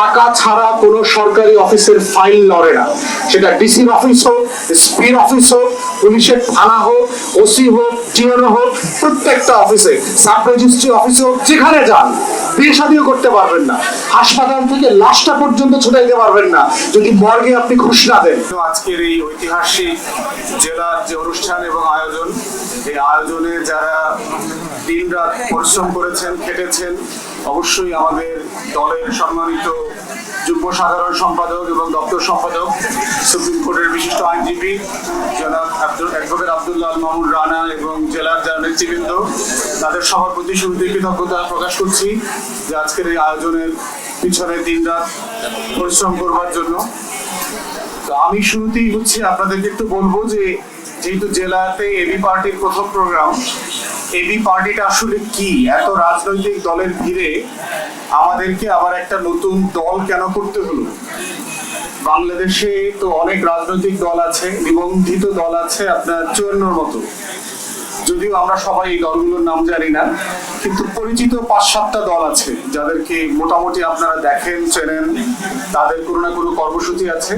টাকা ছাড়া কোনো সরকারি অফিসের ফাইল লড়ে না। সেটা ডিসির অফিস হোক স্পির অফিস হোক, পুলিশের থানা হোক ওসি হোক টিএনও হোক, প্রত্যেকটা অফিসে, সাব রেজিস্ট্রি অফিসে হোক, যেখানে যান, বিয়ে শাদিও করতে পারবেন না। হাসপাতাল থেকে লাশটা পর্যন্ত ছুটাইতে পারবেন না। যদি মর্গে আপনি ঘুষ না দেন। আজকের এই ঐতিহাসিক জেলার যে অনুষ্ঠান এবং আয়োজন, এই আয়োজনে যারা দিনরাত পরিশ্রম করেছেন, খেটেছেন অবশ্যই আমাদের দলের সম্মানিত যুগ্ম সাধারণ সম্পাদক এবং দপ্তর সম্পাদক, সুপ্রিম কোর্টের বিশিষ্ট আইনজীবী অ্যাডভোকেট আব্দুল্লাহ মামুন রানা এবং জেলার যারা নেতৃবৃন্দ, তাদের সবার প্রতি শুরুতে কৃতজ্ঞতা প্রকাশ করছি যে আজকের এই আয়োজনের পিছনে দিনরাত পরিশ্রম করবার জন্য। তো আমি শুরুতেই হচ্ছে আপনাদেরকে একটু বলব যে, যেহেতু জেলাতে এবি পার্টির প্রথম প্রোগ্রাম এবি পার্টিটা আসলে কি? এত রাজনৈতিক দলের ভিড়ে আমাদেরকে আবার একটা নতুন দল কেন করতে হলো? বাংলাদেশে তো অনেক রাজনৈতিক দল আছে, নিবন্ধিত দল আছে আপনার চুয়ান্নর মতো। যদিও আমরা সবাই এই দলগুলোর নাম জানি না, কিন্তু পরিচিত পাঁচ সাতটা দল আছে যাদেরকে মোটামুটি আপনারা দেখেন, চেনেন, তাদের কোনো না কোনো কর্মসূচি আছে।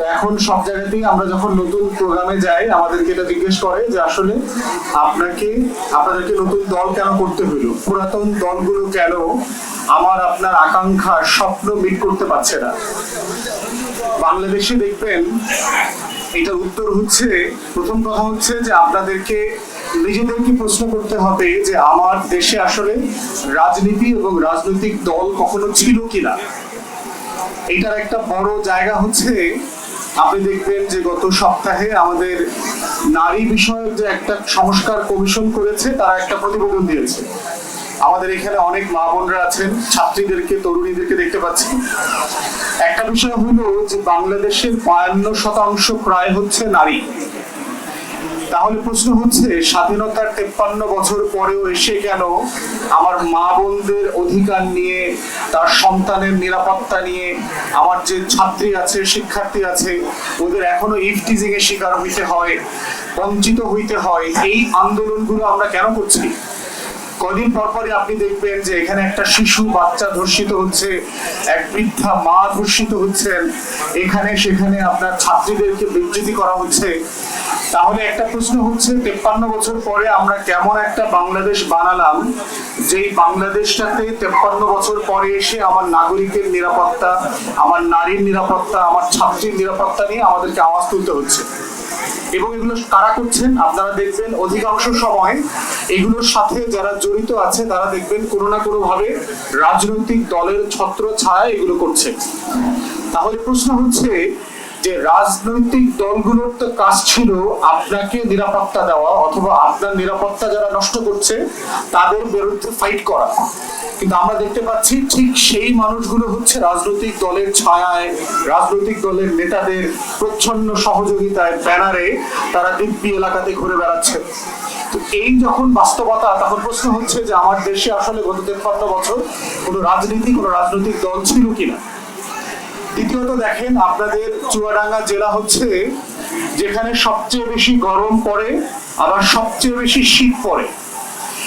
তো এখন সব জায়গাতেই আমরা যখন নতুন প্রোগ্রামে যাই, আমাদেরকে এটা জিজ্ঞেস করে যে আসলে আপনাকে, আপনাদেরকে নতুন দল কেন করতে হলো? পুরাতন দলগুলো কেন আমার, আপনার আকাঙ্ক্ষা স্বপ্ন মিট করতে পারছে না? বাংলাদেশে দেখবেন, এটার উত্তর হচ্ছে, প্রথম কথা হচ্ছে যে আপনাদেরকে নিজেদেরকে প্রশ্ন করতে হবে যে আমার দেশে আসলে রাজনীতি এবং রাজনৈতিক দল কখনো ছিল কিনা? এটার একটা বড় জায়গা হচ্ছে আপনি দেখবেন যে গত সপ্তাহে আমাদের নারী বিষয়ক যে একটা সংস্কার কমিশন করেছে, তারা একটা প্রতিবেদন দিয়েছে। আমাদের এখানে অনেক মা বোনরা আছেন, ছাত্রীদেরকে, তরুণীদেরকে দেখতে পাচ্ছি। একটা বিষয় হলো যে বাংলাদেশের বায়ান্ন শতাংশ প্রায় হচ্ছে নারী। তাহলে প্রশ্ন হচ্ছে, স্বাধীনতার তেপ্পান্ন বছর পরেও এসে কেন আমার মা বোনদের অধিকার নিয়ে, তার সন্তানের নিরাপত্তা নিয়ে আমার যে ছাত্রী আছে, শিক্ষার্থী আছে, ওদের এখনও ইফটিজিং এর শিকার হইতে হয়, বঞ্চিত হইতে হয়, এই আন্দোলনগুলো আমরা কেন করছি? কদিন পর পরই আপনি দেখবেন যে এখানে একটা শিশু বাচ্চা ধর্ষিত হচ্ছে, এক বৃদ্ধা মা ধর্ষিত হচ্ছেন, এখানে সেখানে আপনার ছাত্রীদেরকে বিবৃতি করা হচ্ছে তাহলে একটা প্রশ্ন হচ্ছে, তেপ্পান্ন বছর পরে আমরা কেমন একটা বাংলাদেশ বানালাম, যেই বাংলাদেশটাতে তেপ্পান্ন বছর পরে এসে আমার নাগরিকের নিরাপত্তা, আমার নারীর নিরাপত্তা, আমার ছাত্রীর নিরাপত্তা নিয়ে আমাদেরকে আওয়াজ তুলতে হচ্ছে। এবং এগুলো কারা করছেন? আপনারা দেখবেন অধিকাংশ সময় এগুলোর সাথে যারা জড়িত আছে, তারা দেখবেন কোনো না কোনো ভাবে রাজনৈতিক দলের ছত্র ছায়া এগুলো করছে। তাহলে প্রশ্ন হচ্ছে যে রাজনৈতিক দলগুলোর তো কাজ ছিল আপনাকে নিরাপত্তা দেওয়া অথবা আপনার নিরাপত্তা যারা নষ্ট করছে, তাদের বিরুদ্ধে ফাইট করা। কিন্তু আমরা দেখতে পাচ্ছি ঠিক সেই মানুষগুলো হচ্ছে রাজনৈতিক দলের ছায়ায়, রাজনৈতিক দলের নেতাদের প্রচ্ছন্ন সহযোগিতায়, ব্যানারে তারা দিব্যি এলাকাতে ঘুরে বেড়াচ্ছে। তো এই যখন বাস্তবতা, তখন প্রশ্ন হচ্ছে যে, আমার দেশে আসলে গত তেপ্পান্ন বছর কোনো রাজনীতি, কোনো রাজনৈতিক দল ছিল কিনা? দ্বিতীয়ত দেখেন আপনাদের চুয়াডাঙ্গা জেলা হচ্ছে যেখানে সবচেয়ে বেশি গরম পড়ে, আবার সবচেয়ে বেশি শীত পড়ে।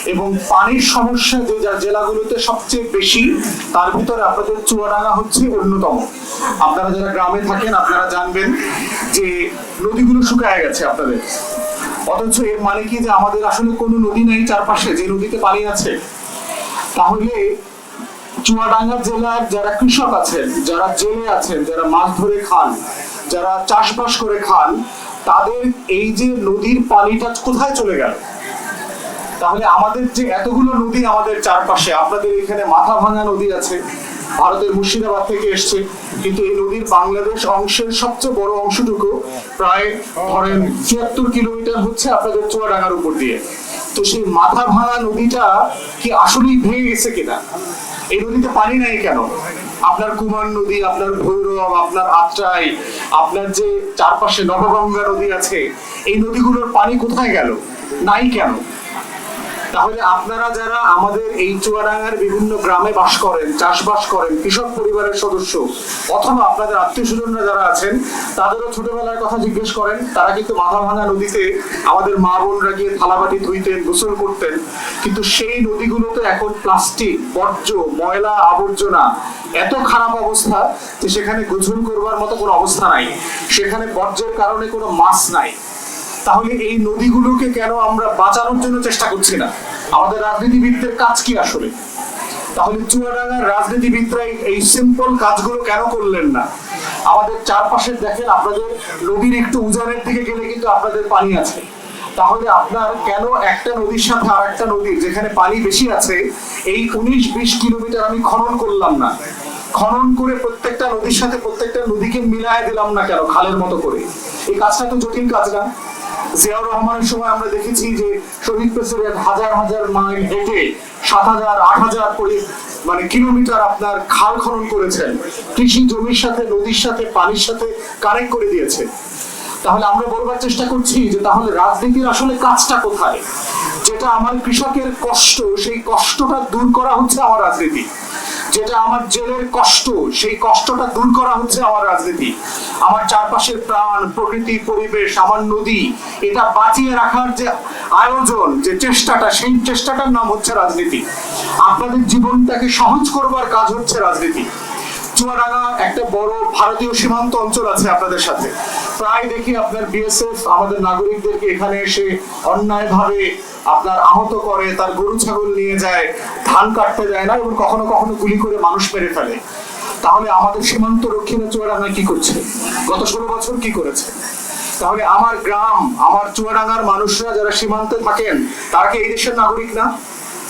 এবং পানির সমস্যা যে যা জেলাগুলোতে সবচেয়ে বেশি, তার ভিতরে আপনাদের চুয়াডাঙ্গা হচ্ছে অন্যতম। আপনারা যারা গ্রামে থাকেন, আপনারা জানবেন যে নদীগুলো শুকায় গেছে আপনাদের। অথচ এর মানে কি যে আমাদের আসলে কোনো নদী নেই চারপাশে? যে নদীতে পানি আছে, তাহলে চুয়াডাঙ্গা জেলার যারা কৃষক আছেন, যারা জেলে আছেন, যারা মাছ ধরে খান, যারা চাষবাস করে খান, তাদের এই যে নদীর পানিটা কোথায় চলে গেল? তাহলে আমাদের যে এতগুলো নদী আমাদের চারপাশে, আপনাদের এখানে মাথা ভাঙা নদী আছে, ভারতের মুর্শিদাবাদ থেকে এসছে, কিন্তু এই নদীর বাংলাদেশ অংশের সবচেয়ে বড় অংশটুকু প্রায় ধরেন চুয়াত্তর কিলোমিটার হচ্ছে আপনাদের চুয়াডাঙ্গার উপর দিয়ে। তো সেই মাথা ভাঙা নদীটা কি আসলেই ভেঙে গেছে কিনা? এই নদীতে পানি নাই কেন? আপনার কুমার নদী, আপনার ভৈরব, আপনার আত্রাই, আপনার যে চারপাশে নবগঙ্গা নদী আছে, এই নদীগুলোর পানি কোথায় গেল? নাই কেন? তাহলে আপনারা যারা আমাদের এই চুয়াডাঙ্গার বিভিন্ন গ্রামে বাস করেন, চাষবাস করেন, কৃষক পরিবারের সদস্য, অথবা আপনাদের আত্মীয় স্বজনরা যারা আছেন, তাদেরও ছোটবেলার কথা জিজ্ঞেস করেন। তারা কিন্তু মাথা ভাঙা নদীতে আমাদের মা বোনরা গিয়ে থালাবাটি ধুইতেন, গোসল করতেন। কিন্তু সেই নদীগুলোতে এখন প্লাস্টিক, বর্জ্য, ময়লা, আবর্জনা, এত খারাপ অবস্থা যে সেখানে গোসল করবার মতো কোনো অবস্থা নাই। সেখানে বর্জ্যের কারণে কোনো মাছ নাই। তাহলে এই নদীগুলোকে কেন আমরা বাঁচানোর জন্য চেষ্টা করছি না? আমাদের রাজনীতিবিদদের কাজ কি আসলে? তাহলে চুয়াডাঙ্গার রাজনীতিবিদরা এই- সিম্পল কাজগুলো কেন করলেন না? আমাদের চারপাশে দেখেন আপনাদের নদীর একটু উজানের দিকে গেলে কিন্তু আপনাদের পানি আছে। তাহলে আপনার কেন একটা নদীর সাথে আর একটা নদীর, যেখানে পানি বেশি আছে, এই উনিশ বিশ কিলোমিটার আমি খনন করলাম না। খনন করে প্রত্যেকটা নদীর সাথে প্রত্যেকটা নদীকে মিলায় দিলাম না কেন? খালের মতো করে। এই কাজটা তো জটিল কাজ না? জিয়াউর রহমানের সময় আমরা দেখেছি যে শহীদ প্রেসিডেন্ট হাজার হাজার মাইল হেঁটে সাত হাজার, আট হাজার করে মানে কিলোমিটার আপনার খাল খনন করেছেন। কৃষি জমির সাথে, নদীর সাথে, পানির সাথে কানেক্ট করে দিয়েছে। তাহলে আমরা বলবার চেষ্টা করছি যে তাহলে রাজনীতির আসলে কাজটা কোথায়? যেটা আমার কৃষকের কষ্ট, সেই কষ্টটা দূর করা হচ্ছে আমার রাজনীতি। যেটা আমার জেলের কষ্ট, সেই কষ্টটা দূর করা হচ্ছে আমার রাজনীতি। আমার চারপাশের প্রাণ, প্রকৃতি, পরিবেশ, আমার নদী, এটা বাঁচিয়ে রাখার যে আয়োজন, যে চেষ্টাটা, সেই চেষ্টাটার নাম হচ্ছে রাজনীতি। আপনাদের জীবনটাকে সহজ করবার কাজ হচ্ছে রাজনীতি। চুয়াডাঙ্গা একটা বড় ভারতীয় সীমান্ত অঞ্চল আছে আপনাদের সাথে। প্রায় দেখি আপনার বিএসএফ আমাদের নাগরিকদেরকে এখানে এসে অন্যায়ভাবে আপনার আহত করে, তার গরু, ছাগল নিয়ে যায়, ধান কাটতে যায় না এবং কখনো কখনো গুলি করে মানুষ মেরে ফেলে। তাহলে আমাদের সীমান্ত রক্ষীরা চুয়াডাঙ্গায় কি করছে? গত ষোলো বছর কি করেছে? তাহলে আমার গ্রাম, আমার চুয়াডাঙ্গার মানুষরা যারা সীমান্তে থাকেন, তারা কি এই দেশের নাগরিক না?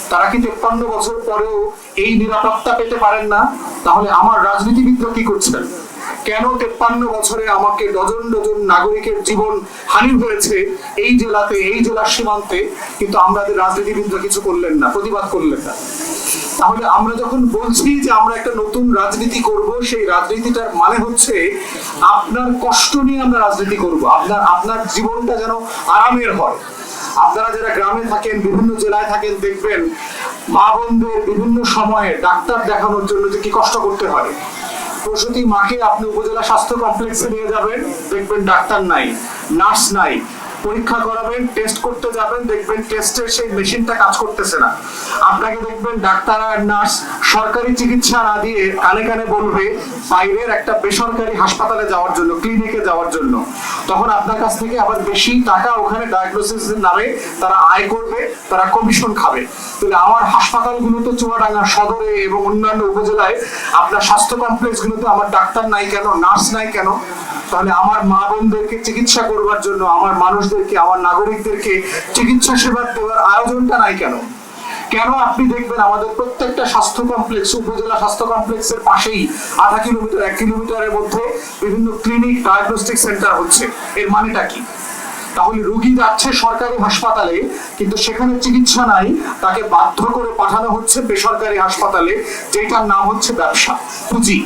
তারা কি তেপ্পান্ন বছর পরেও এই নিরাপত্তা পেতে পারেন না। তাহলে আমার রাজনীতিবিদরা কি করছেন? কেন তেপ্পান্ন বছরে আমাকে ডজন ডজন নাগরিকের জীবন হানি হয়েছে এই জেলাতে, এই জেলার সীমান্তে? কিন্তু আমাদের রাজনীতিবিদরা কিছু করলেন না, প্রতিবাদ করলেন না। তাহলে আমরা যখন বলছি যে আমরা একটা নতুন রাজনীতি করব, সেই রাজনীতিটার মানে হচ্ছে আপনার কষ্ট নিয়ে আমরা রাজনীতি করব। আপনার আপনার জীবনটা যেন আরামের হয়। আপনারা যারা গ্রামে থাকেন, বিভিন্ন জেলায় থাকেন, দেখবেন মা বোনদের বিভিন্ন সময়ে ডাক্তার দেখানোর জন্য যে কি কষ্ট করতে হয়। প্রসূতি মাকে আপনি উপজেলা স্বাস্থ্য কমপ্লেক্সে নিয়ে যাবেন, দেখবেন ডাক্তার নাই, নার্স নাই। পরীক্ষা করাবেন টেস্ট করতে যাবেন, দেখবেন টেস্টের সেই মেশিনটা কাজ করতেছে না। আপনাকে দেখবেন ডাক্তার আর নার্স সরকারি চিকিৎসা না দিয়ে কানে কানে বলবে বাইরের একটা বেসরকারি হাসপাতালে যাওয়ার জন্য ক্লিনিকে যাওয়ার জন্য। তখন আপনার কাছ থেকে আবার বেশি টাকা ওখানে ডায়াগনোসিস নামে তারা আয় করবে, তারা কমিশন খাবে। তাহলে আমার হাসপাতালগুলো তো চুয়াডাঙ্গা সদরে এবং অন্যান্য উপজেলায় আপনার স্বাস্থ্য কমপ্লেক্সগুলোতে আমার ডাক্তার নাই কেন, নার্স নাই কেন? তাহলে আমার মা বোনদেরকে চিকিৎসা করবার জন্য, আমার মানুষদেরকে আমার নাগরিকদেরকে চিকিৎসা সেবা দেওয়ার আয়োজনটা নাই কেন? কেন আপনি দেখবেন আমাদের প্রত্যেকটা স্বাস্থ্য কমপ্লেক্স, উপজেলা স্বাস্থ্য কমপ্লেক্সের পাশেই আধা কিলোমিটার, এক কিলোমিটারের মধ্যে বিভিন্ন ক্লিনিক ডায়াগনস্টিক সেন্টার হচ্ছে। এর মানেটা কি? তাহলে রোগী যাচ্ছে সরকারি হাসপাতালে, কিন্তু সেখানে চিকিৎসা নাই, তাকে বাধ্য করে পাঠানো হচ্ছে বেসরকারি হাসপাতালে, যেটার নাম হচ্ছে ব্যবসা। পুঁজি।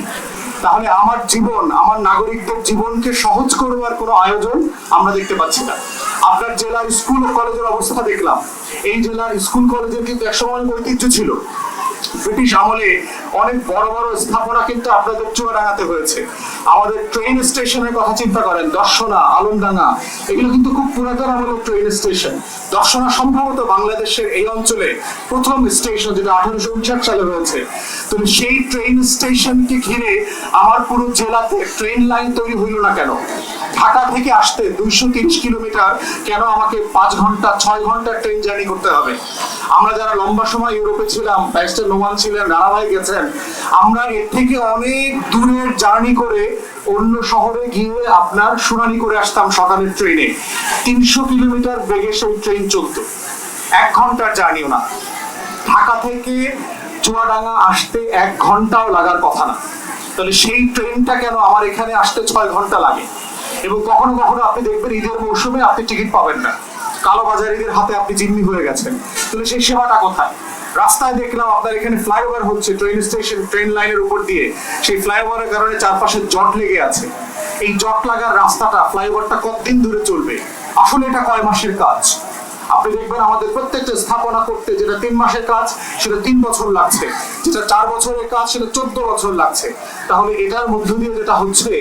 তাহলে আমার জীবন, আমার নাগরিকদের জীবনকে সহজ করবার কোনো আয়োজন আমরা দেখতে পাচ্ছি না। আপনার জেলার স্কুল কলেজের অবস্থা দেখলাম। এই জেলার স্কুল, কলেজের কিন্তু একসময় ঐতিহ্য ছিল। ব্রিটিশ আমলে অনেক বড় বড় স্থাপনা কিন্তু আপনাদের চুয়াডাঙ্গাতে হয়েছে। আমাদের ট্রেন স্টেশনের কথা চিন্তা করেন, দর্শনা, আলমডাঙ্গা, এগুলো কিন্তু খুব পুরাতন আমলের ট্রেন স্টেশন দর্শনা সম্ভবত বাংলাদেশের এই অঞ্চলে প্রথম স্টেশন যেটা আঠারোশো উনষাট সালে হয়েছে। তো সেই ট্রেন স্টেশনকে ঘিরে আমার পুরো জেলাতে ট্রেন লাইন তৈরি হইল না কেন? ঢাকা থেকে আসতে দুইশো তিরিশ কিলোমিটার কেন আমাকে পাঁচ ঘণ্টা, ছয় ঘণ্টা ট্রেন জার্নি করতে হবে? আমরা যারা লম্বা সময় ইউরোপে ছিলাম, ব্যারিস্টার নোমান ছিলেন রানা ভাই গেছেন, আমরা এর থেকে অনেক দূরের জার্নি করে অন্য শহরে গিয়ে আপনার শুনানি করে আসতাম সকালের ট্রেনে। তিনশো কিলোমিটার বেগে সেই ট্রেন চলতো। এক ঘণ্টার জার্নিও না। ঢাকা থেকে চুয়াডাঙ্গা আসতে এক ঘন্টাও লাগার কথা না। তাহলে সেই ট্রেনটা কেন আমার এখানে আসতে ছয় ঘণ্টা লাগে? এবং কখনো কখনো আপনি দেখবেন ঈদের মৌসুমে আপনি টিকিট পাবেন না। কালোবাজারিদের হাতে আপনি জিম্মি হয়ে গেছেন। তাহলে সেই সেবাটা কোথায়? রাস্তায় দেখলাম আপনার এখানে ফ্লাইওভার হচ্ছে, ট্রেন স্টেশন, ট্রেন লাইনের উপর দিয়ে। সেই ফ্লাইওভারের কারণে চারপাশে জট লেগে আছে। এই জট লাগার রাস্তাটা, ফ্লাইওভারটা কতদিন ধরে চলবে? আসলে এটা কয় মাসের কাজ? আপনি দেখবেন আমাদের প্রত্যেকটা স্থাপনা করতে যেটা তিন মাসের কাজ, সেটা তিন বছর লাগছে। যেটা চার বছরের কাজ, সেটা চোদ্দ বছর লাগছে। তাহলে এটার মধ্য দিয়ে যেটা হচ্ছে,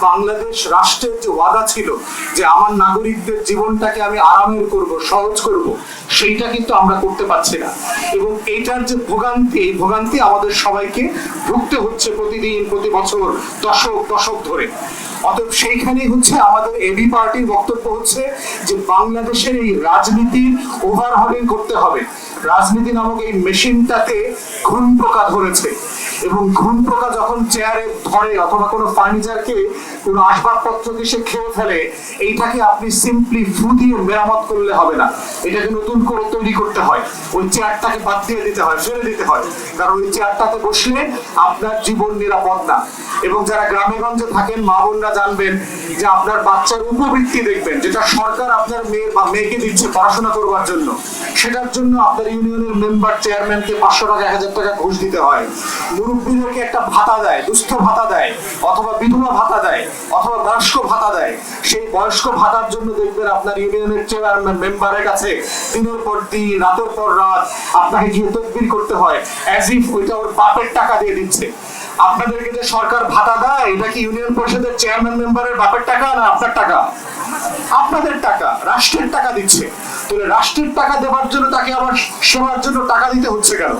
বাংলাদেশ রাষ্ট্রের যে ওয়াদা ছিল যে আমার নাগরিকদের জীবনটাকে আমি আরামের করব, সহজ করব সেইটা কিন্তু আমরা করতে পারছি না। এবং এইটার যে ভোগান্তি, এই ভোগান্তি আমাদের সবাইকে ভুগতে হচ্ছে প্রতিদিন, প্রতি বছর, দশক দশক ধরে। অতএব সেইখানে হচ্ছে আমাদের এবি পার্টির বক্তব্য হচ্ছে যে বাংলাদেশের এই রাজনীতির ওভারহলিং করতে হবে। রাজনীতি নামক এই মেশিনটাতে ঘুণ পোকা ধরেছে। এবং ঘুণ পোকা যখন চেয়ারে ধরে অথবা কোনো ফার্নিচারকে, কোনো আসবাবপত্রকে সে খেয়ে ফেলে, এইটাকে আপনি সিম্পলি ফু দিয়ে মেরামত করলে হবে না। এটাকে নতুন করে তৈরি করতে হয়। ওই চেয়ারটাকে বাদ দিয়ে দিতে হয়, ফেলে দিতে হয়। কারণ ওই চেয়ারটাতে বসলে আপনার জীবন নিরাপদ না। এবং যারা গ্রামে গঞ্জে থাকেন, মা বোনরা জানবেন যে আপনার বাচ্চার উপবৃত্তি দেখবেন, যেটা সরকার আপনার মেয়ে বা মেয়েকে দিচ্ছে পড়াশোনা করবার জন্য। সেটার জন্য আপনার ইউনিয়নের মেম্বার চেয়ারম্যানকে পাঁচশো টাকা, এক হাজার টাকা ঘুষ দিতে হয়। মুরব্বীদেরকে একটা ভাতা দেয়, দুস্থ ভাতা দেয়, অথবা বিধবা ভাতা দেয়, অথবা বয়স্ক ভাতা দেয়। সেই বয়স্ক ভাতার জন্য দেখবেন আপনার ইউনিয়নের চেয়ারম্যান মেম্বারের কাছে দিনের পর দিন, রাতের পর রাত আপনাকে গিয়ে তদবির করতে হয় অ্যাজ ইফ ওইটা ওর বাপের টাকা দিয়ে দিচ্ছে। আপনাদেরকে যে সরকার ভাতা দেয়, এটা কি ইউনিয়ন পরিষদের চেয়ারম্যান মেম্বারের বাপের টাকা না আপনার টাকা? আপনাদের টাকা, রাষ্ট্রের টাকা দিচ্ছে। তাহলে রাষ্ট্রের টাকা দেওয়ার জন্য তাকে আবার সেবার জন্য টাকা দিতে হচ্ছে কেন?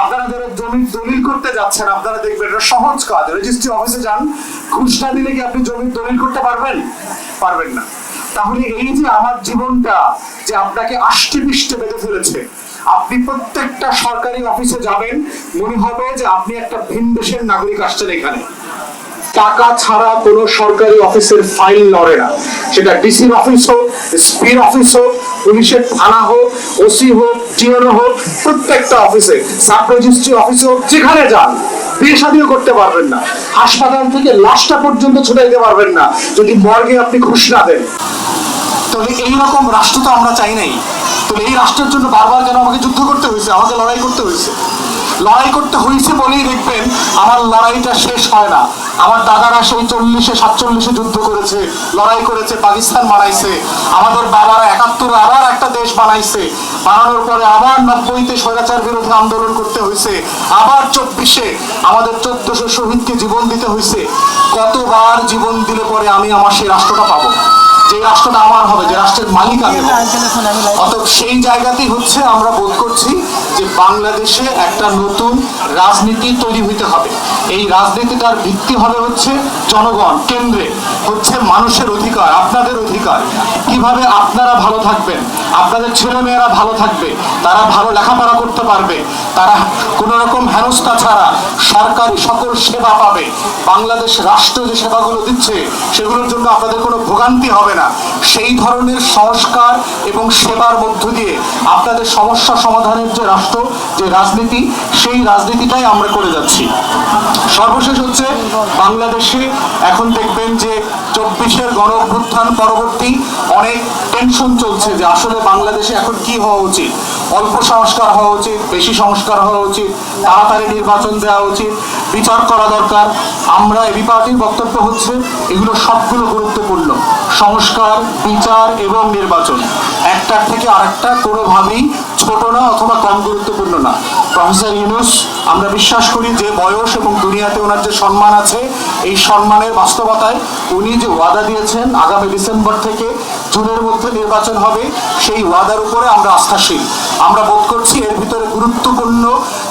আপনারা যারা জমি দলিল করতে যাচ্ছেন, আপনারা দেখবেন এটা সহজ কাজ। রেজিস্ট্রি অফিসে যান ঘুষ দিলে কি আপনি জমি দলিল করতে পারবেন? পারবেন না। তাহলে এই যে আমার জীবনটা, যে আপনাকে আষ্টে পৃষ্ঠে বেঁধে ফেলেছে, আপনি প্রত্যেকটা সরকারি অফিসে যাবেন, মনে হবে যে আপনি একটা ভিন দেশের নাগরিক আসছেন এখানে। টাকা ছাড়া কোনো সরকারি অফিসের ফাইল লড়ে না। সেটা ডিসির অফিস হোক স্পির অফিস হোক, পুলিশের থানা হোক ওসি হোক টিওনো হোক, প্রত্যেকটা অফিসে, সাব রেজিস্ট্রি অফিসে হোক, যেখানে যান, বিয়ে করতে পারবেন না। হাসপাতাল থেকে লাশটা পর্যন্ত ছুটাইতে পারবেন না। যদি মর্গে আপনি ঘুষ না দেন। তাহলে এইরকম রাষ্ট্র তো আমরা চাই নাই। তাহলে এই রাষ্ট্রের জন্য বারবার কেন আমাকে যুদ্ধ করতে হয়েছে? আমাকে লড়াই করতে হয়েছে? লড়াই করতে হয়েছে বলেই দেখবেন আমার লড়াইটা শেষ হয় না। আমার দাদারা সেই চল্লিশে, সাতচল্লিশে যুদ্ধ করেছে, লড়াই করেছে, পাকিস্তান বানাইছে। আমাদের বাবারা একাত্তরে আবার একটা দেশ বানাইছে। বানানোর পরে আবার নব্বইতে স্বৈরাচার বিরোধী আন্দোলন করতে হয়েছে। আবার চব্বিশে আমাদের চোদ্দশো শহীদকে জীবন দিতে হয়েছে। কতবার জীবন দিলে পরে আমি আমার সেই রাষ্ট্রটা পাবো? যে রাষ্ট্রটা আমার হবে যে রাষ্ট্রের মালিক আমি অতএব সেই জায়গাতেই হচ্ছে আমরা বোধ করছি যে বাংলাদেশে একটা নতুন রাজনীতি তৈরি হইতে হবে। এই রাজনীতিটার ভিত্তি হবে হচ্ছে জনগণ কেন্দ্রে। হচ্ছে মানুষের অধিকার আপনাদের অধিকার। কীভাবে আপনারা ভালো থাকবেন? আপনাদের ছেলে মেয়েরা ভালো থাকবে তারা ভালো লেখাপড়া করতে পারবে তারা কোনো রকম হেনস্থা ছাড়া সরকারি সকল সেবা পাবে। বাংলাদেশ রাষ্ট্র যে সেবাগুলো দিচ্ছে সেগুলোর জন্য আপনাদের কোনো ভোগান্তি হবে না। সেই ধরনের সংস্কার এবং সেবার মধ্য দিয়ে আপনাদের সমস্যা সমাধানের যে রাষ্ট্র, যে রাজনীতি, সেই রাজনীতিটাই আমরা করে যাচ্ছি। সর্বশেষ হচ্ছে বাংলাদেশে এখন দেখবেন যে চব্বিশের গণ অভ্যুত্থান পরবর্তী অনেক টেনশন চলছে যে আসলে বাংলাদেশে এখন কি হওয়া উচিত? অল্প সংস্কার হওয়া উচিত, বেশি সংস্কার হওয়া উচিত, তাড়াতাড়ি নির্বাচন দেওয়া উচিত, বিচার করা দরকার। আমরা এবি পার্টির বক্তব্য হচ্ছে, এগুলো সবগুলো গুরুত্বপূর্ণ। সংস্কার, বিচার এবং নির্বাচন। একটার থেকে আরেকটা কোনোভাবেই ছোট না অথবা কম গুরুত্বপূর্ণ না। প্রফেসর ইউনুস, আমরা বিশ্বাস করি যে বয়স এবং দুনিয়াতে ওনার যে সম্মান আছে, এই সম্মানের বাস্তবতায় উনি যে ওয়াদা দিয়েছেন আগামী ডিসেম্বর থেকে জুনের মধ্যে নির্বাচন হবে, সেই ওয়াদার উপরে আমরা আস্থাশীল। আমরা বোধ করছি এর ভিতরে গুরুত্বপূর্ণ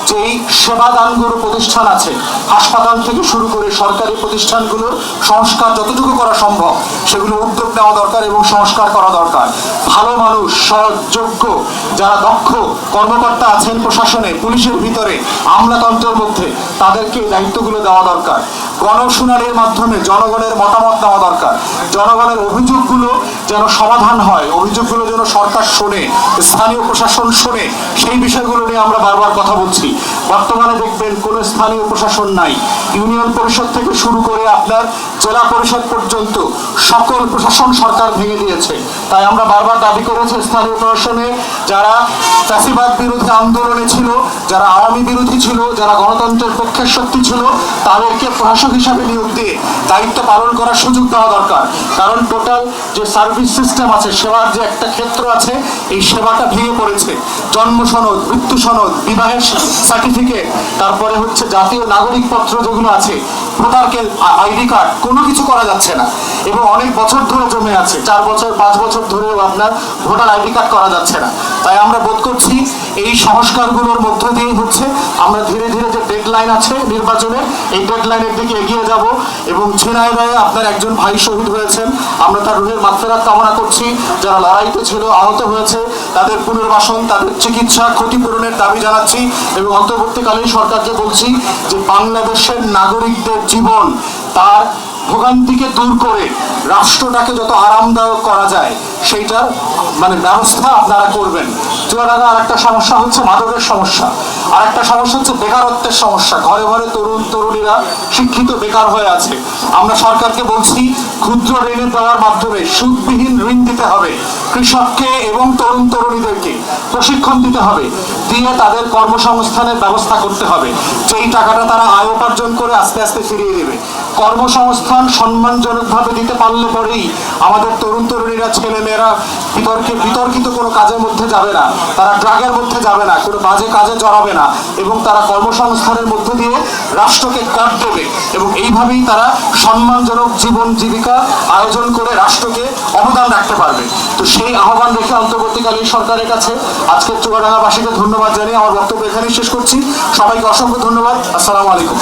যেই সেবাদানগুলো প্রতিষ্ঠান আছে, হাসপাতাল থেকে শুরু করে সরকারি প্রতিষ্ঠানগুলোর সংস্কার যতটুকু করা সম্ভব, সেগুলো উদ্যোগ নেওয়া দরকার এবং সংস্কার করা দরকার। ভালো মানুষ, সৎ, যোগ্য, যারা দক্ষ কর্মকর্তা আছেন প্রশাসনে পুলিশের ভিতরে আমলাতন্ত্রের মধ্যে তাদেরকে দায়িত্বগুলো দেওয়া দরকার। গণশুনানির মাধ্যমে জনগণের মতামত দেওয়া দরকার। জনগণের অভিযোগগুলো যেন সমাধান হয়, অভিযোগগুলো যেন সরকার শোনে, স্থানীয় প্রশাসন শোনে, সেই বিষয়গুলো নিয়ে আমরা বারবার কথা বলছি। বর্তমানে দেখবেন কোনো স্থানীয় প্রশাসন নাই। ইউনিয়ন পরিষদ থেকে শুরু করে আপনার জেলা পরিষদ পর্যন্ত সকল প্রশাসন সরকার ভেঙে দিয়েছে। তাই আমরা বারবার দাবি করেছি স্থানীয় প্রশাসনে, যারা চাষিবাদ বিরোধী আন্দোলনে ছিল, যারা আওয়ামী বিরোধী ছিল, যারা গণতন্ত্রের পক্ষের শক্তি ছিল, তাদেরকে প্রশাসন হিসাবে নিয়োগ দিয়ে দায়িত্ব পালন করার সুযোগ দেওয়া দরকার। কারণ টোটাল যে সার্ভিস সিস্টেম আছে, সেবার যে একটা ক্ষেত্র আছে, এই সেবাটা ভেঙে পড়েছে। জন্ম সনদ, মৃত্যু সনদ, বিবাহের সার্টিফিকেট তারপরে হচ্ছে জাতীয় নাগরিক পত্র যেগুলো আছে ভোটারকে আইডি কার্ড, কোনো কিছু করা যাচ্ছে না। এবং অনেক বছর ধরে জমে আছে, চার বছর, পাঁচ বছর ধরেও আপনার ভোটার আইডি কার্ড করা যাচ্ছে না। তাই আমরা বোধ করছি এই সংস্কারগুলোর মধ্য দিয়েই হচ্ছে। আমরা ধীরে ধীরে যে ডেডলাইন আছে নির্বাচনের এই ডেডলাইনের দিকে এগিয়ে যাব এবং ঝিনাইদহে আপনার একজন ভাই শহীদ হয়েছেন। আমরা তার রুহের মাত্রারাত কামনা করছি। যারা লড়াইতে ছিল, আহত হয়েছে, তাদের পুনর্বাসন, তাদের চিকিৎসা ক্ষতিপূরণের দাবি জানাচ্ছি এবং অন্তর্বর্তীকালীন সরকারকে বলছি যে বাংলাদেশের নাগরিকদের জীবন তার ভোগান্তিকে দূর করে রাষ্ট্রটাকে যত আরামদায়ক করা যায় সেইটার মানে ব্যবস্থা আপনারা করবেন। চুয়াডাঙ্গা আর একটা সমস্যা হচ্ছে মাদকের সমস্যা। আর একটা সমস্যা হচ্ছে বেকারত্বের সমস্যা। ঘরে ঘরে তরুণ, তরুণীরা শিক্ষিত, বেকার হয়ে আছে। আমরা সরকারকে বলছি, ক্ষুদ্র ঋণ দেওয়ার মাধ্যমে সুদবিহীন ঋণ দিতে হবে। কৃষককে এবং তরুণ তরুণীদেরকে প্রশিক্ষণ দিতে হবে। দিয়ে তাদের কর্মসংস্থানের ব্যবস্থা করতে হবে। যেই টাকাটা তারা আয় উপার্জন করে আস্তে আস্তে ফিরিয়ে দেবে। কর্মসংস্থান সম্মানজনকভাবে দিতে পারলে পরেই আমাদের তরুণ তরুণীরা ছেলে মেয়েরা বিতর্কে বিতর্কিত কোনো কাজের মধ্যে যাবে না। তারা ড্রাগের মধ্যে যাবে না, কোনো বাজে কাজে জড়াবে না এবং তারা কর্মসংস্থানের মধ্যে দিয়ে রাষ্ট্রকে কর দেবে এবং এইভাবেই তারা সম্মানজনক জীবন জীবিকা আয়োজন করে রাষ্ট্রকে অবদান রাখতে পারবে। তো সেই আহ্বান রেখে অন্তর্বর্তীকালীন সরকারের কাছে আজকে চুয়াডাঙ্গাবাসীকে ধন্যবাদ জানিয়ে আমার বক্তব্য এখানেই শেষ করছি। সবাইকে অসংখ্য ধন্যবাদ। আসসালামু আলাইকুম।